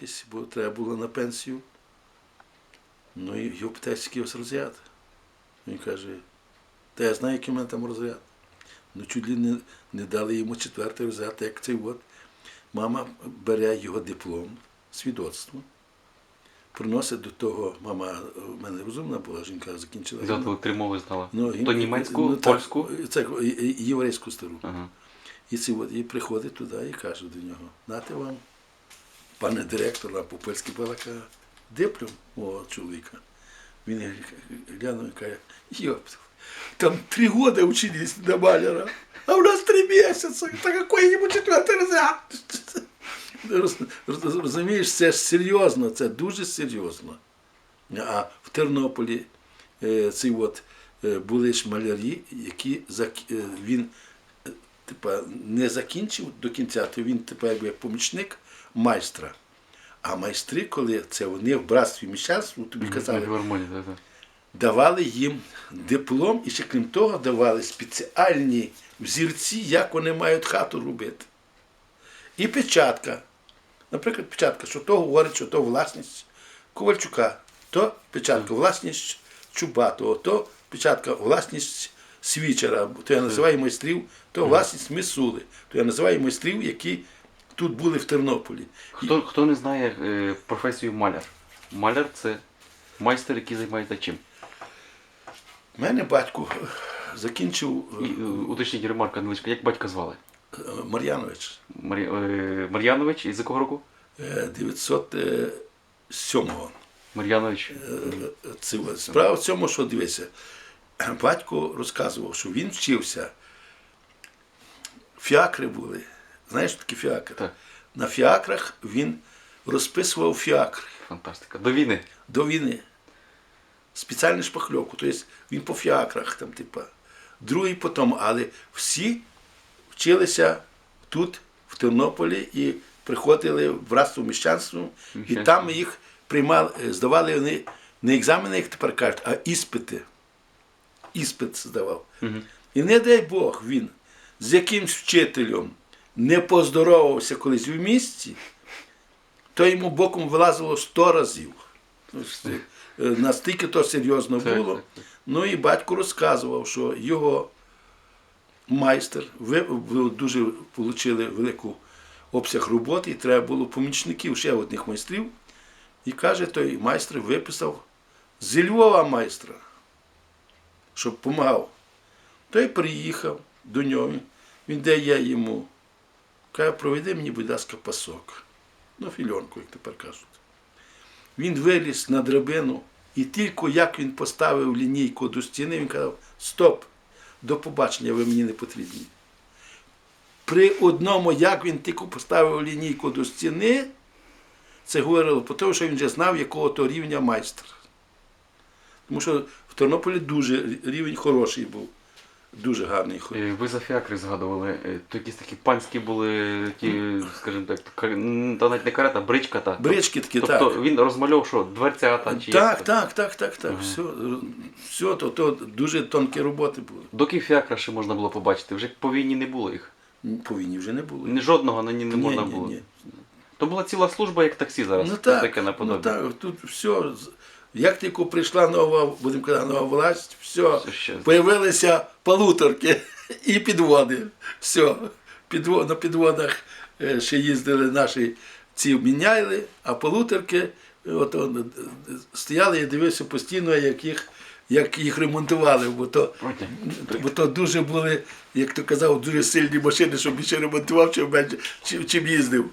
Тись, бо треба було на пенсію. Ну і його питають, який у розряд. Він каже, та я знаю, який у мене там розряд. Ну чуть ли не, не дали йому четвертий розряд, як цей от. Мама бере його диплом, свідоцтво, приносить до того, мама в мене розумна була, жінка закінчила. Зато три мови знала. Ну, То німецьку, ну, так, польську. Це і- і- єврейську стару. Ага. І ці от, і приходить туди і каже до нього, нате вам, пане директор, а по-польськи балака, диплом мого чоловіка. Він глянув і каже, йоп, там три года учились на маляра, а у нас три місяці, та який йому четвертий розряд? Роз- роз- Розумієш, це ж серйозно, це дуже серйозно. А в Тернополі е, ці от, е, були ж малярі, які е, він типа, не закінчив до кінця, то він тепер як помічник майстра. А майстри, коли це вони в братстві міщанству, тобі казали, давали їм диплом і ще крім того давали спеціальні взірці, як вони мають хату робити. І печатка. Наприклад, печатка, що то говорить, що то власність Ковальчука, то печатка власність Чубатого, то печатка власність Свічера, то я називаю майстрів, то власність Мисули, то я називаю майстрів, які тут були в Тернополі. Хто, хто не знає е, професію маляр? Маляр це майстер, який займається чим? У мене батько закінчив І, е, уточніть ремарка невеличка, як батька звали? е, Мар'янович. Мар'я, е, Мар'янович із якого року? Е, 907-го. Мар'янович. Це от Справа в цьому, що дивися, батько розказував, що він вчився. Фіакри були. Знаєш, такі фіакри? Так. На фіакрах він розписував фіакри Фантастика. До війни. до війни. Спеціальну шпакльовку. Тобто він по фіакрах, там, типа, другий потім, але всі вчилися тут, в Тернополі, і приходили в братство міщанство, і там їх приймали, здавали вони не екзамени, як тепер кажуть, а іспити. Іспит здавав. І не дай Бог він з якимсь вчителем не поздоровався колись в місті, то йому боком вилазило сто разів. Тобто, е, Настільки то серйозно було. Ну і батько розказував, що його майстер ви, ви дуже отримали велику обсяг роботи, і треба було помічників ще одних майстрів. І каже, той майстер виписав зі Львова майстра, щоб допомагав. Той приїхав до нього, він дає йому, каже, проведи мені, будь ласка, пасок. Ну, фільонку, як тепер кажуть. Він виліз на драбину, і тільки як він поставив лінійку до стіни, він казав: Стоп, до побачення, ви мені не потрібні. При одному, як він тільки поставив лінійку до стіни, це говорило про те, що він вже знав, якого то рівня майстер. Тому що в Тернополі дуже рівень хороший був, дуже гарний. Е, Ви за фіакри згадували. Е, То якісь такі панські були, ті, скажімо так, кар- та навіть не карета, бричка та. Брички такі, тобто так. він розмальовував що, дверцята чи Так, як? так, так, так, так. Все, все то, то дуже тонкі роботи були. Доки фіакра ще можна було побачити, вже по війні не було їх. По війні вже не було. Ні жодного на ній не можна ні, було. ні. То була ціла служба, як таксі зараз. Ну так, таке ну наподобі. так, тут все. з- Як тільки прийшла нова, будемо казати, нова власть, все, появилися полуторки і підводи. Все. Підво, на підводах е, ще їздили наші ці міняли, а полуторки от, он, е, стояли, я дивився постійно, як їх, як їх ремонтували, бо то, бо то дуже були, як то казав, дуже сильні машини, щоб більше ремонтував, чим, менше, чим, чим їздив.